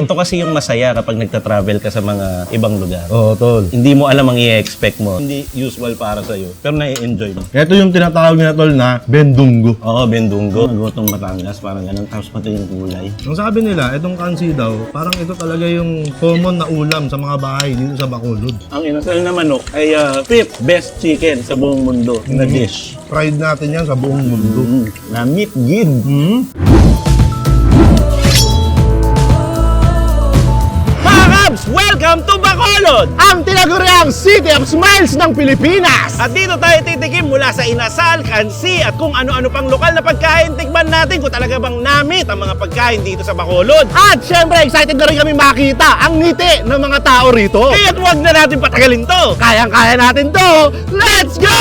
Ito kasi yung masaya kapag nagta-travel ka sa mga ibang lugar. Oo, tol. Hindi mo alam ang i-expect mo. Hindi usual para sa'yo. Pero nai-enjoy mo. Ito yung tinatawag nila, tol, na bendunggo. Oo, bendunggo. Gotong Batangas, parang ganun. Tapos pati yung kulay. Ang sabi nila, itong kansi daw, parang ito talaga yung common na ulam sa mga bahay dito sa Bacolod. Ang inasal na manok ay uh, fifth best chicken sa buong mundo na dish. Pride natin yan sa buong mundo. Mm. Na meat gid. Hmm? Kabs, welcome to Bacolod! Ang tinaguriang City of Smiles ng Pilipinas! At dito tayo titikim mula sa inasal, kansi at kung ano-ano pang lokal na pagkain. Tikman natin kung talaga bang namit ang mga pagkain dito sa Bacolod. At syempre, excited na rin kami makita ang ngiti ng mga tao rito. Kaya't huwag na natin patagalin to. Kayang-kaya natin to! Let's go!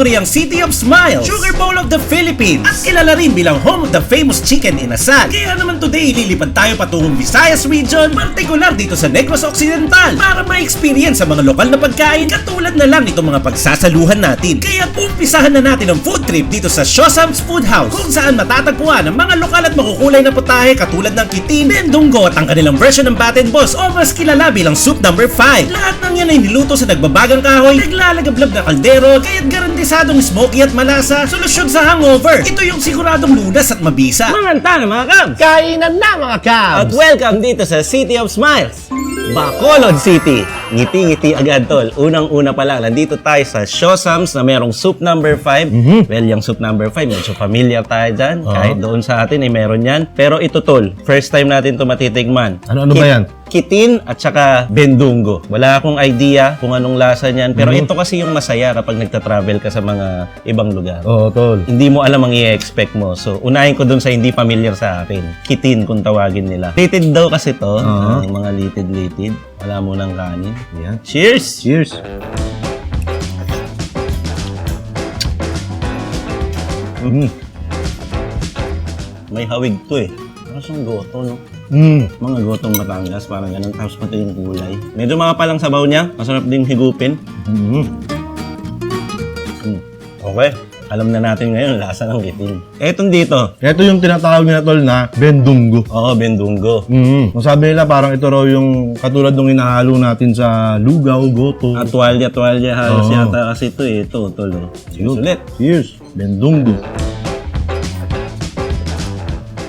Bacolod, ang tinaguriang City of Smiles, Sugar Bowl of the Philippines, at kilala rin bilang home of the famous chicken inasal. Kaya naman today, lilipad tayo patungong Visayas region, partikular dito sa Negros Occidental, para ma-experience sa mga lokal na pagkain katulad na lang itong mga pagsasaluhan natin. Kaya umpisahan na natin ang food trip dito sa Shosam's Food House, kung saan matatagpuan ang mga lokal at makukulay na putahe katulad ng kitin, bendunggo at ang kanilang version ng Batin Boss o mas kilala bilang soup number 5. Lahat ng yan ay niluto sa nagbabagang kahoy, naglalagablab na kaldero, kaya't garantisadong smoky at malasa, solusyon sa hangover. Ito yung siguradong lunas at mabisa. Mga na mga kabs! Kainan na mga At cabs! welcome dito sa City of Smiles, Bacolod City. Ngiti-ngiti agad tol. Unang-una pa lang, nandito tayo sa Shosams na merong soup number 5. Well, yung soup number 5, medyo familiar tayo dyan. Oo. Kahit doon sa atin ay meron yan. Pero ito tol, first time natin ito matitikman. Ano-ano ba yan? Kitin at saka bendungo. Wala akong idea kung anong lasa niyan. Pero ito kasi yung masaya kapag nagta-travel ka sa mga ibang lugar Oo, tol. hindi mo alam ang i-expect mo. So, unahin ko dun sa hindi familiar sa akin. Kitin kung tawagin nila. Litid daw kasi to. Oo. Yung mga litid-litid. Wala mo ng kanin. Yan. Cheers! Cheers! Mm. May hawig to eh. Parang goto, no? Mm. Mga gotong Batangas, parang ganun. Tapos pati yung kulay. Medyo mga palang sabaw niya. Masarap din higupin. Mm. Okay. Alam na natin ngayon lasa ng kitin. Etong dito. Ito yung tinatawag nila, tol, na bendunggo. Oo, bendunggo. Mm. Ang sabi nila, parang ito raw yung katulad ng inahalo natin sa lugaw, goto. At tuwalya, tuwalya halos Oo. yata kasi ito eh. Ito, tol. oh. Cheers ulit. Cheers! Bendunggo.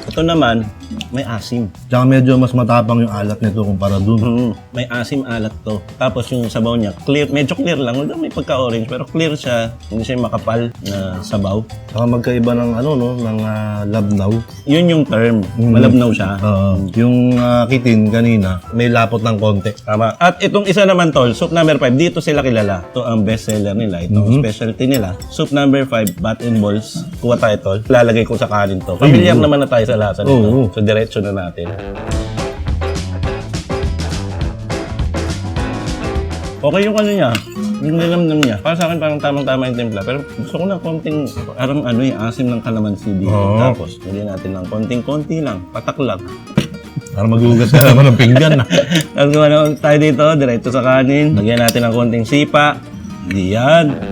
Ito naman, may asim. Tsaka medyo mas matapang yung alat nito kumpara dun. Mm, may asim alat to. Tapos yung sabaw niya, clear, medyo clear lang. Although may pagka-orange, pero clear siya. Hindi siya makapal na sabaw. Tsaka magkaiba ng ano, no, ng ah, labnaw. Yun yung term. Mm. Malabnaw siya. Oo. yung ah, kitin kanina, may lapot ng konti. Tama. At itong isa naman tol, soup number 5, dito sila kilala. Ito ang best seller nila. Ito ang specialty nila. Soup number 5, bat and balls. Kuha tayo tol. Lalagay ko sa kanin to. Familiar naman na tayo sa lasa nito. Oo. So diretso na natin. Okay yung ano niya. Yung nilamnam niya. Para sa akin parang tamang-tama yung timpla. Pero gusto ko ng konting, parang ano yung asim ng kalamansi dito. Oo. Tapos, hindi natin ng konting-konti lang. Patak lang. Para magugas ka naman ng pinggan. ah. Tapos kung ano tayo dito, diretso sa kanin. Lagyan natin ng konting sipa. Diyan.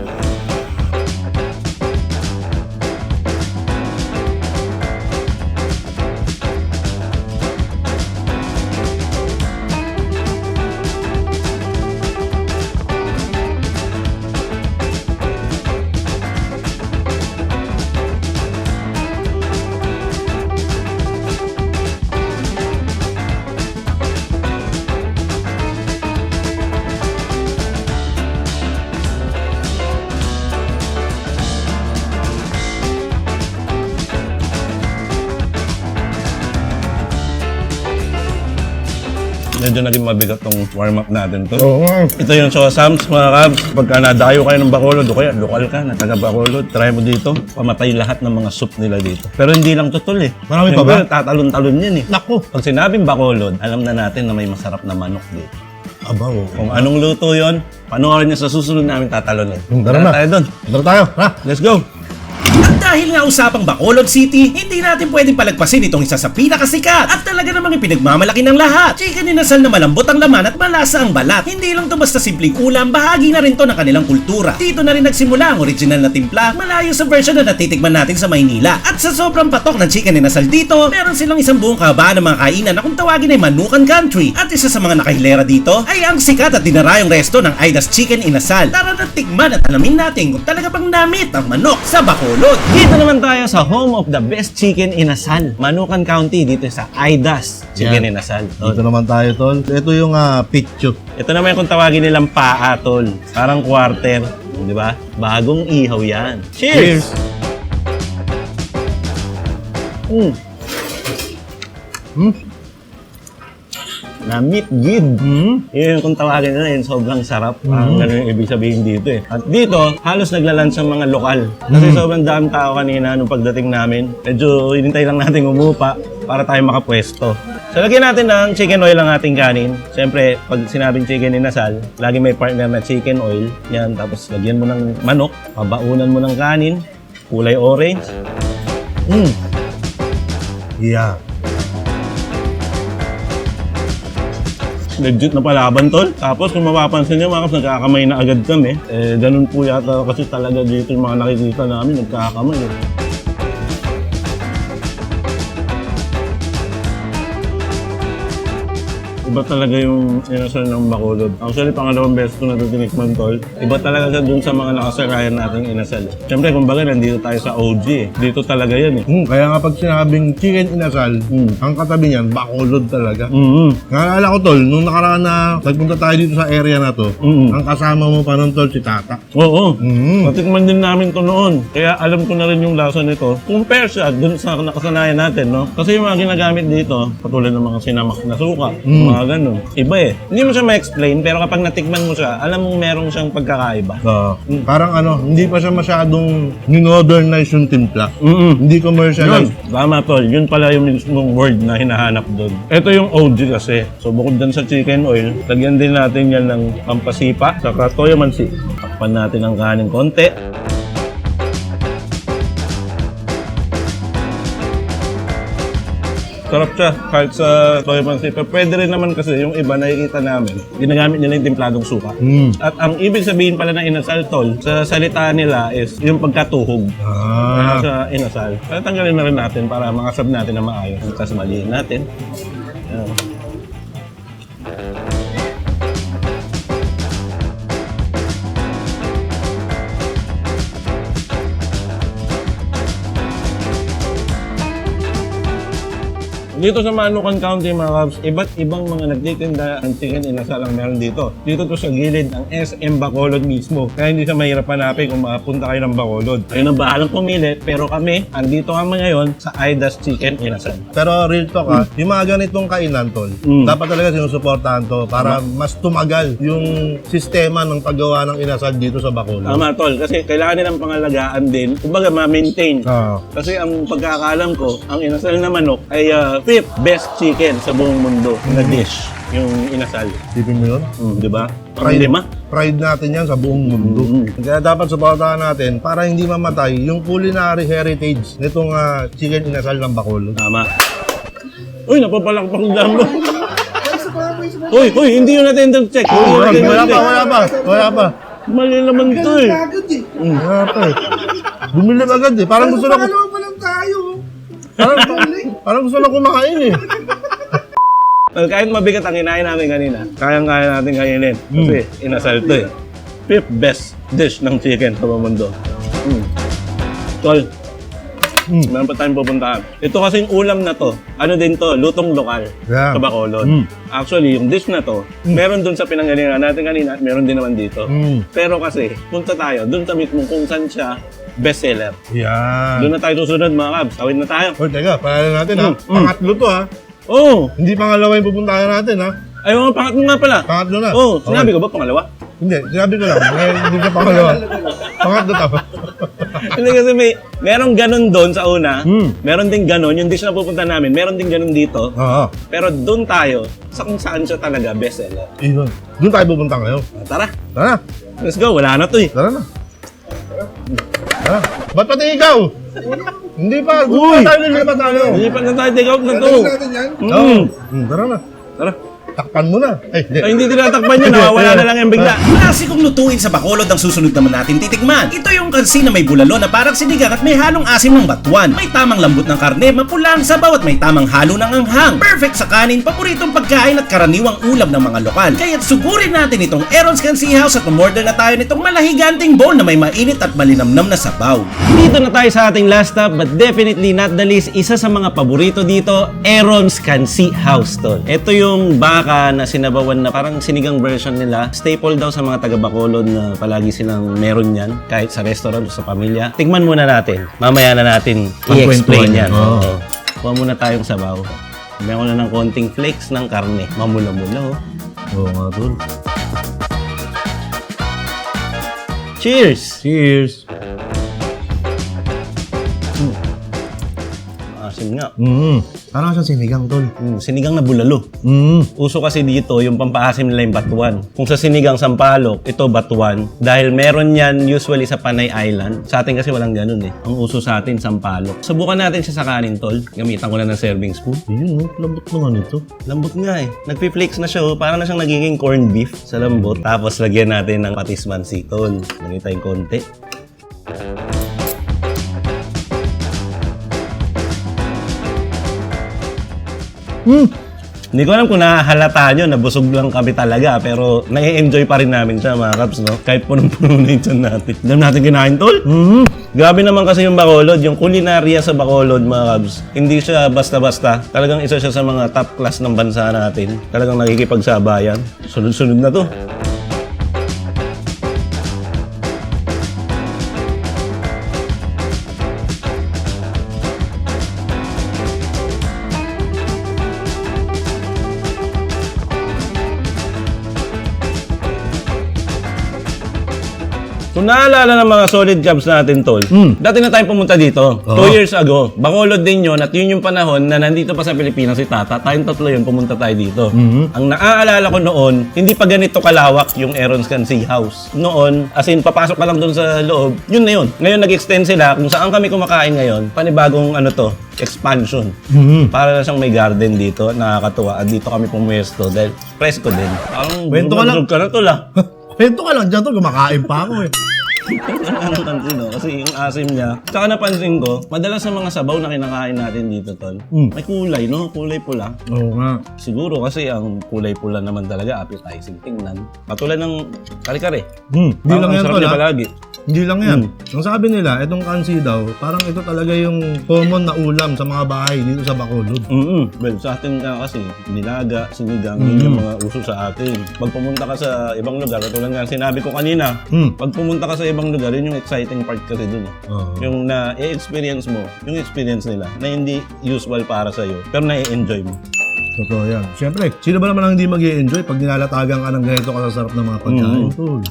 Mabigat tong warm-up natin to. Oo nga. Ito yung Sosams, mga kabs. Pagka nadayo kayo ng Bacolod o kaya lokal ka na taga Bacolod, try mo dito. Pamatay lahat ng mga soup nila dito. Pero hindi lang tutol eh. Marami pa Siyempre, ba? Tatalon-talon yan eh. Naku. Pag sinabing Bacolod, alam na natin na may masarap na manok dito. Aba, oo. Kung anong luto yon, panoorin niyo sa susunod namin tatalonin. Tara na. tayo doon. Tara tayo, ha? Let's go! Dahil nga usapang Bacolod City, hindi natin pwedeng palagpasin itong isa sa pinakasikat at talaga namang ipinagmamalaki ng lahat. Chicken inasal na malambot ang laman at malasa ang balat. Hindi lang to basta simpleng ulam, bahagi na rin to ng kanilang kultura. Dito na rin nagsimula ang original na timpla, malayo sa version na natitikman natin sa Maynila. At sa sobrang patok ng chicken inasal dito, meron silang isang buong kahabaan ng mga kainan na kung tawagin ay Manukan Country. At isa sa mga nakahilera dito ay ang sikat at dinarayong resto ng Aidas Chicken Inasal. Tara na tikman at alamin natin kung talaga bang namit ang manok sa Bacolod. Dito naman tayo sa home of the best chicken in Asal. Manukan County, dito sa Aidas Chicken Yan. in Asal. Dito naman tayo, tol. Ito yung uh, picture. Ito naman yung kung tawagin nilang paa, tol. Parang quarter. Di ba? Bagong ihaw yan. Cheers! Mm. Hmm? Na meat gid. Hmm? Yun yung kung tawagin nila yun, sobrang sarap. Parang ganun yung ibig sabihin dito eh. At dito, halos naglalan sa mga lokal. Kasi sobrang daming tao kanina nung pagdating namin. Medyo hinintay lang natin umupa para tayo makapwesto. So lagyan natin ng chicken oil ang ating kanin. Siyempre, pag sinabing chicken inasal, lagi may partner na chicken oil. Yan, tapos lagyan mo ng manok, pabaunan mo ng kanin, kulay orange. Mm. Yeah. Legit na palaban tol. Tapos kung mapapansin nyo mga kaps, nagkakamay na agad kami. Eh, ganun po yata kasi talaga dito yung mga nakikita namin, nagkakamay. Eh. Iba talaga yung inasal ng Bacolod. Actually, pangalawang beses ko na ito tinikman, tol. Iba talaga siya dun sa mga nakasarayan nating inasal. Siyempre, kumbaga, nandito tayo sa OG eh. Dito talaga yan eh. Hmm, kaya nga pag sinabing chicken inasal, Hmm. ang katabi niyan, bakulod talaga. Mm-hmm. Naalala ko, tol, nung nakaraan na nagpunta tayo dito sa area na to, Mm. ang kasama mo pa nun, tol, si Tata. Oo. Mm. Natikman din namin to noon. Kaya alam ko na rin yung lasa nito. Compare siya dun sa nakasanayan natin, no? Kasi yung mga ginagamit dito, katulad ng mga sinamak na suka, mga ganun. Iba eh. Hindi mo siya ma-explain, pero kapag natikman mo siya, alam mong meron siyang pagkakaiba. So, parang ano, hindi pa siya masyadong modernize yung timpla. Mm-mm. Hindi. Yun, tama tol. Yun pala yung mismong word na hinahanap doon. Ito yung OG kasi. So bukod dun sa chicken oil, lagyan din natin yan ng pampasipa, saka toyo mansi. Takpan natin ang kanin konti. Sarap siya kahit sa toyo mansi. Pero pwede rin naman kasi yung iba nakikita namin, ginagamit nila yung templadong suka. Mm. At ang ibig sabihin pala ng inasal tol, sa salita nila is yung pagkatuhog. Ah. sa inasal. Kaya tanggalin na rin natin para makasab natin na maayos. Tapos malihin natin. Yan. Dito sa Manukan County, mga kabs, iba't ibang mga nagtitinda ng chicken inasal ang meron dito. Dito to sa gilid ng SM Bacolod mismo. Kaya hindi siya mahirap hanapin kung makapunta kayo ng Bacolod. Ayun ang bahalang pumili, pero kami, andito kami ngayon sa Aidas Chicken Inasal. Pero real talk ha, yung mga ganitong kainan, tol, Mm. dapat talaga sinusuportahan to para mas tumagal yung sistema ng paggawa ng inasal dito sa Bacolod. Tama, tol. Kasi kailangan nilang pangalagaan din. Kumbaga, ma-maintain. Ah. Kasi ang pagkakalam ko, ang inasal na manok ay uh, fifth best chicken sa buong mundo na dish. Yung inasal. Tipin mo yun? Mm, di ba? Parang Pride, lima. pride natin yan sa buong mundo. Mm. Kaya dapat suportahan natin para hindi mamatay yung culinary heritage nitong ah, chicken inasal ng Bacolod. Tama. Uy, napapalakpak yung lambo. Uy, uy, hindi yun natin check. Hindi yun natin Wala pa, check. wala pa, wala pa. Mali naman to eh. Wala pa eh. Bumilib agad eh. Parang gusto na ko... Parang, parang gusto na kumain eh. Well, kahit mabigat ang kinain namin kanina, kayang-kaya natin kainin. Kasi inasal to eh. Fifth best dish ng chicken sa mundo. Mm. Tol, Mm. meron pa tayong pupuntahan. Ito kasing ulam na to, ano din to, lutong lokal Yeah. sa Bacolod. Mm. Actually, yung dish na to, meron dun sa pinanggalingan natin kanina at meron din naman dito. Mm. Pero kasi, punta tayo dun sa mismong kung saan siya bestseller. Yan. Doon na tayo susunod mga kabs. Tawid na tayo. Hoy, teka, paalala natin ha. Mm, mm. Pangatlo to ha. Oh! Hindi pangalawa yung pupuntahan natin ha. Ay, mga pangatlo nga pala. Pangatlo na. Oo, oh, sinabi Okay. ko ba pangalawa? Hindi, sinabi ko lang. Ngayon, hindi ka pangalawa. Pangatlo tapos. Hindi kasi may, merong ganun doon sa una. Hmm. Meron din ganun. Yung dish na pupunta namin, meron din ganun dito. Oo. Pero doon tayo, sa kung saan siya talaga best seller. Iyon. Doon tayo pupunta ngayon. Tara, Tara, let's go. Wala na to eh. tara na. Tara. Ba't pati ikaw? Hindi pa. Uy! Uy! Tayo nilipat tayo. Hindi pa na tayo take out na to. Oo. Mm. Hmm, Tara na. Tara. Takpan mo na. Ay, hindi. Ay, hindi tinatakpan yun. Nawawala na lang yung bigla. Klasikong lutuin sa Bacolod ang susunod naman natin titikman. Ito yung kansi na may bulalo na parang sinigang at may halong asim ng batuan. May tamang lambot ng karne, mapula ang sabaw at may tamang halo ng anghang. Perfect sa kanin, paboritong pagkain at karaniwang ulam ng mga lokal. Kaya't sugurin natin itong Aaron's Kansi House at umorder na tayo nitong malahiganting bowl na may mainit at malinamnam na sabaw. Dito na tayo sa ating last stop but definitely not the least, isa sa mga paborito dito, Aaron's Kansi House to. Ito yung baka na sinabawan na parang sinigang version nila. Staple daw sa mga taga Bacolod na palagi silang meron yan kahit sa restaurant o sa pamilya. Tigman muna natin. Mamaya na natin i-explain yan. Oo. Oo. Kuha muna tayong sabaw. Meron na ng konting flakes ng karne. Mamula-mula oh. Oo nga, tol. Cheers! Cheers. Nga. Mm. Parang siyang sinigang, tol. Mm, sinigang na bulalo. Mm. Uso kasi dito, yung pampaasim nila yung batuan. Kung sa sinigang sampalok, ito batuan. Dahil meron yan usually sa Panay Island. Sa atin kasi walang ganun eh. Ang uso sa atin, sampalok. Subukan natin siya sa kanin, tol. Gamitan ko na ng serving spoon. Ayun, no? Lambot naman ito. Lambot nga eh. Nagpi-flakes na siya, oh. parang na siyang nagiging corned beef sa lambot. Tapos lagyan natin ng patis mansi, tol. Lagyan tayong konti. Mm. Hindi ko alam kung nahahalata nyo na busog lang kami talaga pero nai-enjoy pa rin namin siya mga kaps, no? Kahit punong-puno na yung tiyan natin. Dami natin kinain, tol. Mm. Grabe naman kasi yung Bacolod, yung kulinarya sa Bacolod, mga kabs. Hindi siya basta-basta. Talagang isa siya sa mga top class ng bansa natin. Talagang nakikipagsabayan. Sunod-sunod na to. Kung naalala ng mga solid jobs natin, Tol, Mm. dati na tayong pumunta dito. Oo. Two years ago. Bacolod din yun at yun yung panahon na nandito pa sa Pilipinas si Tata. Tayong tatlo yun, pumunta tayo dito. Mhm. Ang naaalala ko noon, hindi pa ganito kalawak yung Aaron's Kansi House. Noon, as in, papasok ka lang doon sa loob, yun na yun. Ngayon, nag-extend sila. Kung saan kami kumakain ngayon, panibagong ano to, expansion. Mm. Para na siyang may garden dito, nakakatuwa. At dito kami pumuesto dahil presko din. Parang Kwento ka lang. ka na tol ah. Kwento ka lang dyan, tol. Kumakain pa ako eh. Ang pansin, no? Kasi yung asim niya. Tsaka napansin ko, madalas sa mga sabaw na kinakain natin dito, tol, Mm. may kulay, no? Kulay pula. Oo nga. Siguro kasi ang kulay pula naman talaga appetizing tingnan. Katulad ng kare-kare. Hmm. Hindi Parang lang ang yan, sarap tol. niya ah. palagi. Hindi lang yan. Hmm. Ang sabi nila, itong kansi daw, parang ito talaga yung common na ulam sa mga bahay dito sa Bacolod. Mm Well, sa atin nga kasi, nilaga, sinigang, yun yung mga uso sa atin. Pag pumunta ka sa ibang lugar, katulad nga sinabi ko kanina, Hmm. pag pumunta ka sa ibang lugar, yun yung exciting part kasi dun. eh. Oo. Yung na i-experience mo, yung experience nila, na hindi usual para sa'yo, pero na-enjoy mo. Totoo yan. Siyempre, sino ba naman ang hindi mag enjoy pag nilalatagan ka ng ganito kasasarap ng mga pagkain, Mm. tol?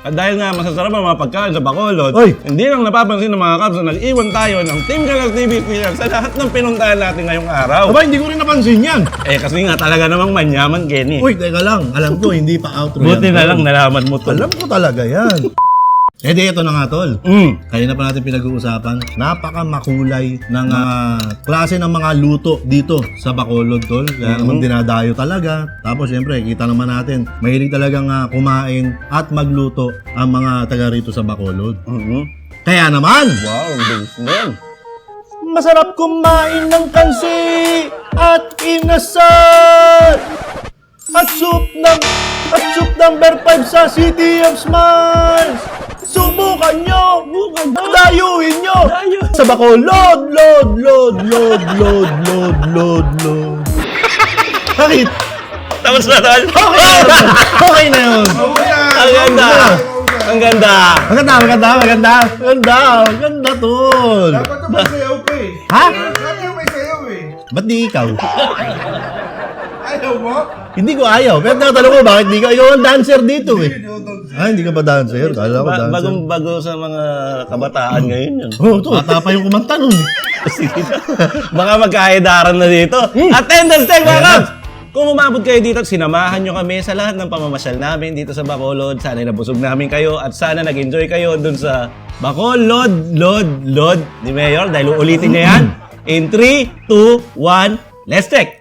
At dahil nga masasarap ang mga pagkain sa Bacolod, Oy! hindi lang napapansin ng mga Cubs na nag-iwan tayo ng Team Galas TV sticker sa lahat ng pinuntahan natin ngayong araw. Aba, hindi ko rin napansin yan. Eh kasi nga talaga namang manyaman, Kenny. Uy, teka lang. Alam ko, hindi pa outro Buti yan, na tol. lang nalaman mo to. Alam ko talaga yan. Eh di, ito na nga, tol. Mm. Kanina pa natin pinag-uusapan, napaka makulay ng ah, klase ng mga luto dito sa Bacolod, tol. Kaya naman dinadayo talaga. Tapos syempre, kita naman natin, mahilig talagang ah, kumain at magluto ang mga taga rito sa Bacolod. Mhm. Kaya naman, Wow, bilis masarap kumain ng kansi at inasal at soup ng at soup number 5 sa City of Smiles. Subukan nyo! Dayuhin nyo! Dayo. Sa Bacolod! Load, load, load, load, load, load, load. Bakit? Tapos na tol. Okay na yun! Ang ganda. Ang ganda. Maganda, maganda, maganda. Maganda, maganda, tol. Dapat naman sayaw pa eh. Ha? Dapat yung may sayaw eh. Ba't di ikaw? Ayaw mo? Hindi ko ayaw. Pero tinatanong ko, bakit di ka? Ikaw ang dancer dito eh. Ah, hindi ka ba dancer? Kala ko Ba- dancer. bagong bago sa mga kabataan ngayon yun. Oo, oh, to. Bata pa yung kumanta nun. Baka magkaedaran na dito. Attendance check mga. Kabs! Kung umabot kayo dito at sinamahan nyo kami sa lahat ng pamamasyal namin dito sa Bacolod, sana nabusog namin kayo at sana nag-enjoy kayo dun sa Bacolod, Lod, Lod ni Mayor dahil uulitin niya yan. In 3, 2, 1, let's check!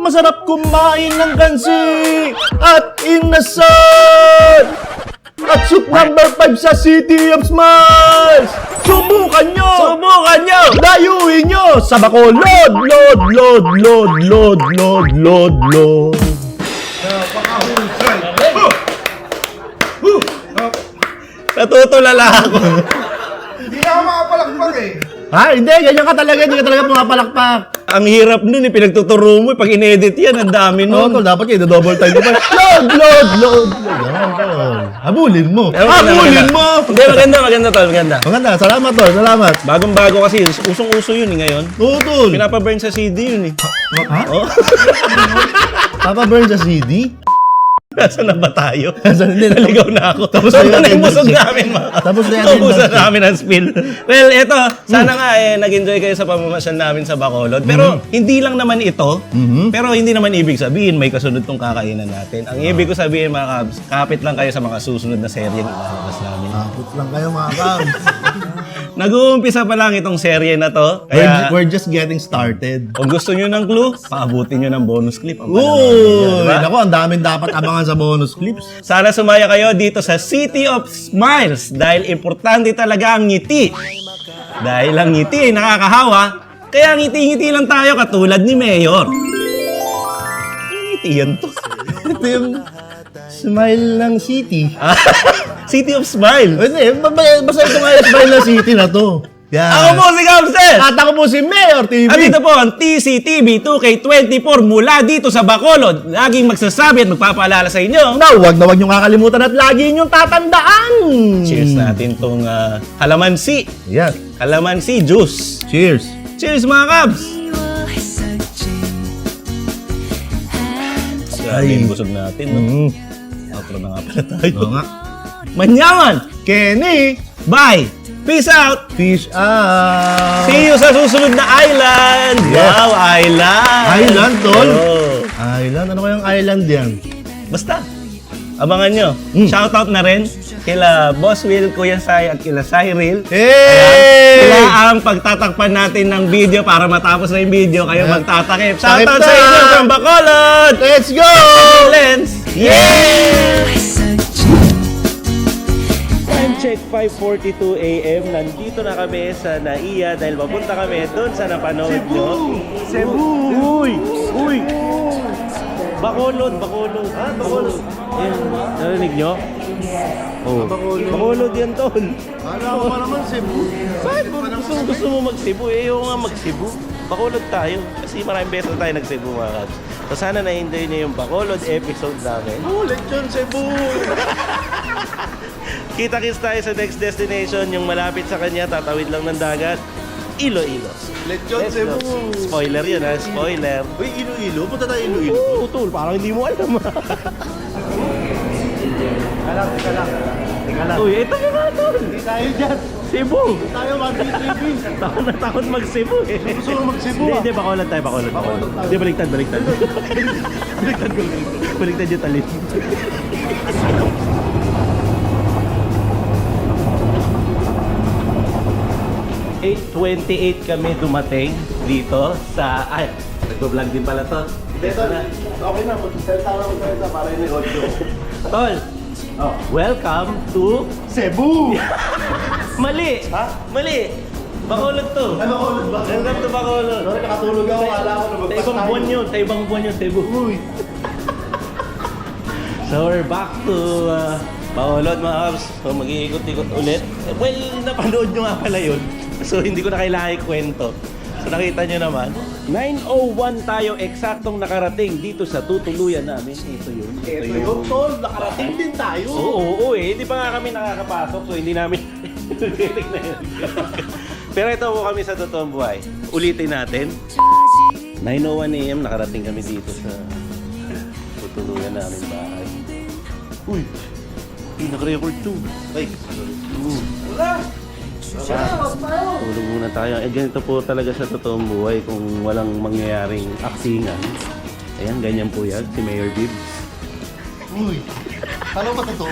Masarap kumain ng kansi at inasal! At soup number 5 sa City of Smiles! Subukan nyo! Subukan nyo! Dayuhin nyo sa Bacolod! Lod, lod, lod, lod, lod, lod, lod. Natutulala ako. Hindi na ako makapalakpak eh. Ha? Hindi, ganyan ka talaga. Hindi ka talaga pumapalakpak. Ang hirap nun eh, pinagtuturo mo. eh. Pag in-edit yan, ang dami Oo, nun. tol, dapat kayo, double time ko pa. Load, load, load. Yan, tol. Habulin mo. Maganda, Habulin maganda. mo. Hindi, maganda, maganda tol, maganda. Maganda, salamat tol, salamat. Bagong-bago kasi, usong-uso yun eh ngayon. Oo, tol. Pinapaburn sa CD yun eh. Ha? Oh, Papa burn sa CD? nasa na ba tayo? Hindi, Naligaw na ako. Tapos Tapos na na yung busog namin, mga. Tapos na yung attendance. namin ang spill. Well, eto, sana nga eh, nag-enjoy kayo sa pamamasyal namin sa Bacolod. Pero hindi lang naman ito, Mhm. pero hindi naman ibig sabihin may kasunod tong kakainan natin. Ang ibig ko sabihin mga kabs, kapit lang kayo sa mga susunod na serye na ilalabas namin. Kapit lang kayo mga kabs. Nag-uumpisa pa lang itong serye na to. We're, Kaya we're just getting started. kung gusto nyo ng clue, paabutin nyo ng bonus clip. Ang nyo, diba? Nako, ang daming dapat abangan sa bonus clips. Sana sumaya kayo dito sa City of Smiles dahil importante talaga ang ngiti. Dahil ang ngiti ay nakakahawa, kaya ngiti-ngiti lang tayo katulad ni Mayor. Ngiti yan to. Ito yung smile ng city. City of Smiles. Hindi, basta ito nga yung smile na city na to. Yan. Ako po si Kamsel! At ako po si Mayor TV. At ito po ang TCTV 2K24 mula dito sa Bacolod. Laging magsasabi at magpapaalala sa inyo. Na huwag na huwag niyong kakalimutan at lagi niyong tatandaan. Cheers natin tong uh, halamansi. Yes. Halamansi juice. Cheers. Cheers mga Kabs! Grabe yung busog natin. No? Mm. Outro na nga pala tayo. Oo nga. Manyaman! Kenny, Bye! Peace out! fish out. See you sa susunod na island! Yes. Wow, island! Island, tol? Oo. Island? Ano kayang island yan? Basta, abangan nyo. Mm. Shoutout na rin kila Boss Will, Kuya Sai at kila Cyril. Hey! Sila ang pagtatakpan natin ng video para matapos na yung video, kayo Ayan. magtatakip. Takip Shoutout sa inyo from Bacolod! Let's go! Lens! Yeah! Check 5.42 a.m. Nandito na kami sa Naiya dahil papunta kami doon sa napanood nyo. Cebu! Uy! Uy! Bacolod! Bacolod! Ah, Bacolod! Yan, narinig nyo? Oh. Ah, Bacolod. Bacolod yan, Tol. Ano ako pa naman Cebu? Saan mo? Gusto, gusto mo mag-Cebu? Eh, yung nga mag-Cebu. Bacolod tayo. Kasi maraming beses tayo nag-Cebu mga kabs. So sana na-enjoy niyo yung Bacolod episode namin. Oh, Ulit yun, Cebu! Kita-kits tayo sa next destination, yung malapit sa kanya, tatawid lang ng dagat. Iloilo. Lechon Let's go. Spoiler yun ha, spoiler. Uy, Iloilo? Punta tayo Iloilo. Oo, tol, parang hindi mo alam ha. Teka lang, teka lang. Teka lang. Uy, ito na nga tol. Hindi tayo dyan. Cebu. Tayo mag-BTV. Takot na takot mag-Cebu eh. Gusto mo mag-Cebu Hindi, ah. hindi, bakulan tayo, bakulan. Bacolod tayo. Hindi, baliktad, baliktad. baliktad ko, baliktad yung talit. ...8.28 kami dumating dito sa... Ay, nagpo-vlog din pala to. Ito na. Okay na, magsalita lang magsalita para yung audio. Tol, Oh. welcome to... Cebu! Mali! Ha? Mali! Bacolod to. Ano ko ba? Welcome to Bacolod. Sorry, nakatulog ako. Kala ko na Sa magpas ibang buwan yun, sa ibang buwan yun, Cebu. Uy! So we're back to uh, Bacolod mga kabs. So mag-iikot-ikot ulit. Well, napanood nyo nga pala yun. So hindi ko na kailangan ikwento. So nakita nyo naman. 9.01 tayo eksaktong nakarating dito sa tutuluyan namin. Ito yun. Ito yung tol, nakarating din tayo. Oo, oo, oo eh. Hindi pa nga kami nakakapasok so hindi namin na yun. Pero ito po kami sa totoong buhay. Ulitin natin. 9.01 a.m. nakarating kami dito sa tuluyan namin bahay. Uy! Nag-record to. Ay! Wala! Tulog muna tayo. Eh, ganito po talaga sa totoong buhay kung walang mangyayaring aktingan. Ayan, ganyan po yan, si Mayor Bibbs. Uy, kala ba totoo?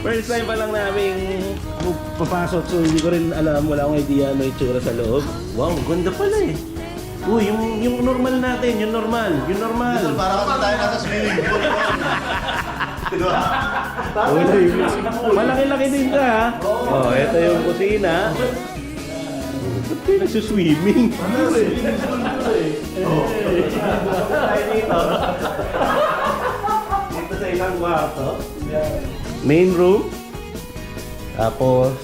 First time pa lang namin papasok so hindi ko rin alam, wala akong idea ano itsura sa loob. Wow, ganda pala eh. Uy, yung, yung normal natin, yung normal, yung normal. Para kasi tayo nasa swimming pool. Uy, malaki-laki din ka ha. Oh, ito yung kusina. Ba't kayo nagsuswimming? Oh. Tayo dito. Dito sa ilang kwarto. Main room. Tapos,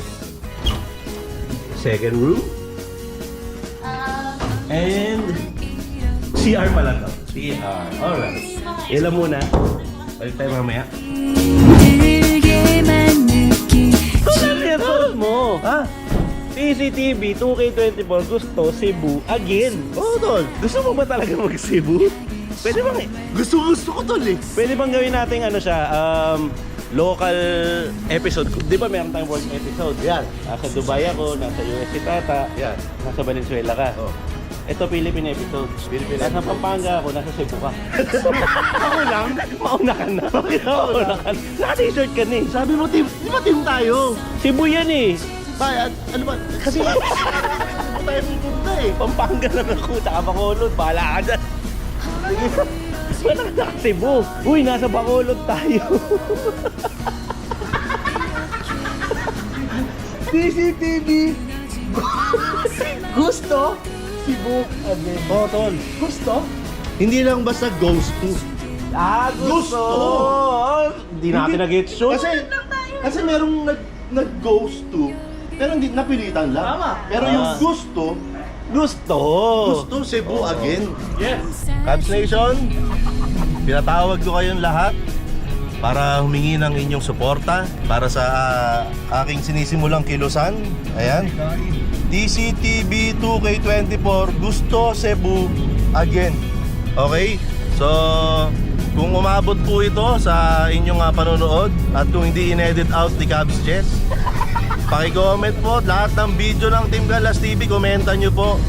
second room. And, CR pala to. CR. Alright. Ilan muna? Balik tayo mamaya. 느낀 Ano yung suot mo? Ha? CCTV 2K24 gusto Cebu again. Oo, tol. Gusto mo ba talaga mag Cebu? Pwede bang Gusto, gusto ko, tol eh. Pwede bang gawin natin ano siya um, local episode. Di ba meron tayong world episode? Yan. Nasa Dubai ako, nasa US si Tata, Yan. nasa Valenzuela ka. Oh. Ito Philippine episode. Philippine nasa episode. Pampanga ako, nasa Cebu ka. ako lang? Mauna ka na. Bakit mauna ka na? Naka-t-shirt ka na eh. Sabi mo, team, di ba team tayo? Cebu yan eh. Ay, at- ano ba? Kasi, ano tayo pupunta eh. Pampanga lang ako, tsaka Bacolod. Bahala ka dyan. Sige. Wala ka naka Cebu. Uy, nasa Bacolod tayo. CCTV. Gusto? Cebu. Oo, tol. Gusto? Hindi lang basta ghost to. Ah, gusto. Hindi natin nag-get shoot. Kasi, kasi merong nag, nag-ghost to, pero hindi napilitan lang. Tama. Pero yung Ah. gusto, Gusto. gusto Cebu again. Yes. Cubs Nation, pinatawag ko kayong lahat para humingi ng inyong suporta para sa ah, aking sinisimulang kilusan. Ayan. DCTV 2K24 Gusto Cebu again. Okay? So, kung umabot po ito sa inyong ah, panonood at kung hindi in-edit out ni Cubs Jess, Paki-comment po lahat ng video ng Team Galas TV, komenta nyo po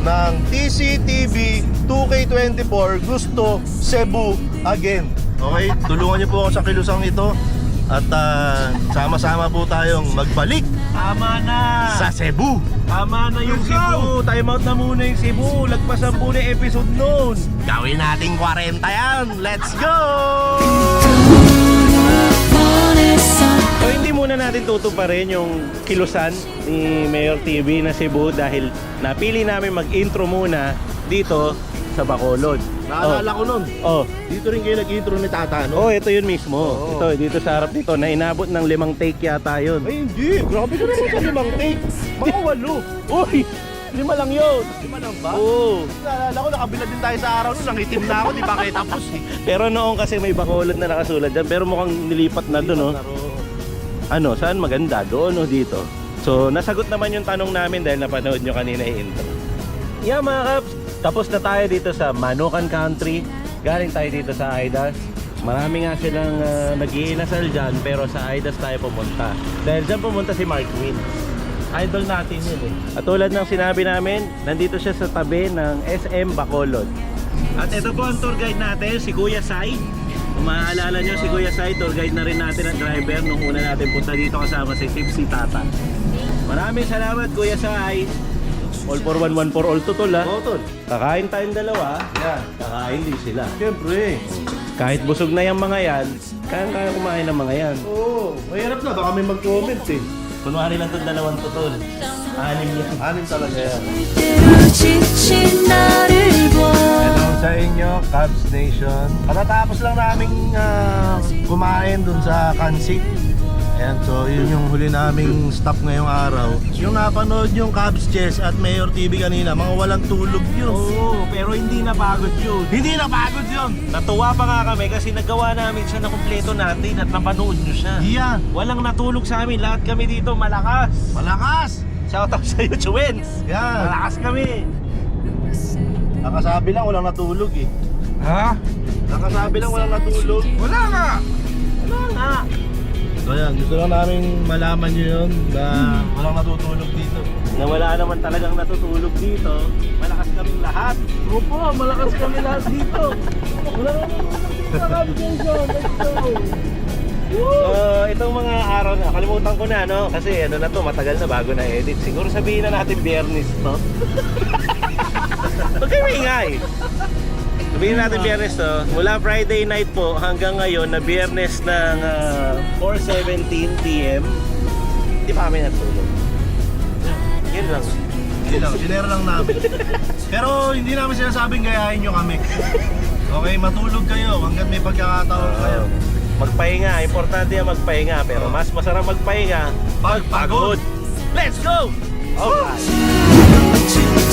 ng TCTV 2K24 Gusto Cebu again. Okay? Tulungan nyo po ako sa kilusang ito at ah, sama-sama po tayong magbalik Tama na! Sa Cebu! Tama na yung Cebu! Time out na muna yung Cebu! Lagpas ang muna episode noon! Gawin nating 40 yan! Let's go! So hindi muna natin tutuparin yung kilusan ni Mayor TV na Cebu dahil napili namin mag-intro muna dito sa Bacolod. Naalala ko nun. Oh. Dito rin kayo nag-intro ni Tata, no? Oh, ito yun mismo. Oo. Ito, dito sa harap nito, na inabot ng limang take yata yun. Ay, hindi. Grabe ka naman sa limang take. Mga walo. Uy! Lima lang yun! Lima lang ba? Oo. Naalala ko, nakabila din tayo sa araw nun. Nangitim na ako, di ba kayo tapos eh. Pero noong kasi may Bacolod na nakasulat dyan, pero mukhang nilipat na doon, no? Ano, saan maganda? Doon o dito? So, nasagot naman yung tanong namin dahil napanood nyo kanina yung intro. Yeah, mga kaps, tapos na tayo dito sa Manukan Country. Galing tayo dito sa Aidas. Marami nga silang uh, nag-iinasal dyan, pero sa Aidas tayo pumunta. Dahil dyan pumunta si Mark Win. Idol natin yun eh. At tulad ng sinabi namin, nandito siya sa tabi ng SM Bacolod. At ito po ang tour guide natin, si Kuya Sai. Kung maaalala nyo, si Kuya Sai, tour guide na rin natin ang driver nung una natin punta dito kasama si Tipsy Tata. Maraming salamat Kuya Sai. All for one, one for all to tol ha. Oo, tol. Kakain tayong dalawa, Yan. kakain din sila. Siyempre. Kahit busog na yung mga yan, kaya-kaya kumain ng mga yan. Oo. mahirap na. Baka may mag-comment eh. Kunwari lang itong dalawang tutol. Anim yan. Anin talaga yan. 때로 지친 나를 봐 Hello sa inyo, Cubs Nation. Katatapos lang naming ah, kumain dun sa Kansi. Ayan, so yun yung huli naming stop ngayong araw. Yung napanood yung Cubs Chess at Mayor TV kanina, mga walang tulog yun. Oo, pero hindi napagod yun. Hindi napagod yun! Natuwa pa nga kami kasi nagawa namin siya na kumpleto natin at napanood nyo siya. Iya, Walang natulog sa amin. Lahat kami dito malakas. malakas! Shout out sa you, Chuwens. Yan. Malakas kami. Nakasabi lang walang natulog eh. Ha? Nakasabi lang walang natulog. Wala nga. Wala nga. So yan, gusto lang namin malaman nyo yun na walang natutulog dito. Na wala naman talagang natutulog dito. Malakas kaming lahat. Opo, malakas kami lahat dito. Wala naman dito, kami Jason. Let's go. So, itong mga araw na, kalimutan ko na, no? Kasi ano na to, matagal na bago na edit. Siguro sabihin na natin biyernes to. Huwag kayo maingay. Sabihin natin biyernes to. Mula Friday night po hanggang ngayon na biyernes ng ah, 4.17 p.m. Hindi pa kami natulog. Yun lang. Hindi lang, sinare lang namin. Pero hindi namin sinasabing gayahin nyo kami. Okay, matulog kayo hanggat may pagkakataon kayo. Magpahinga, importante yan magpahinga. Pero mas masarap magpahinga pag pagod. Let's go! Alright.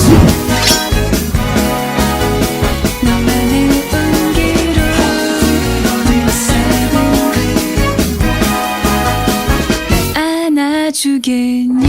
주겠니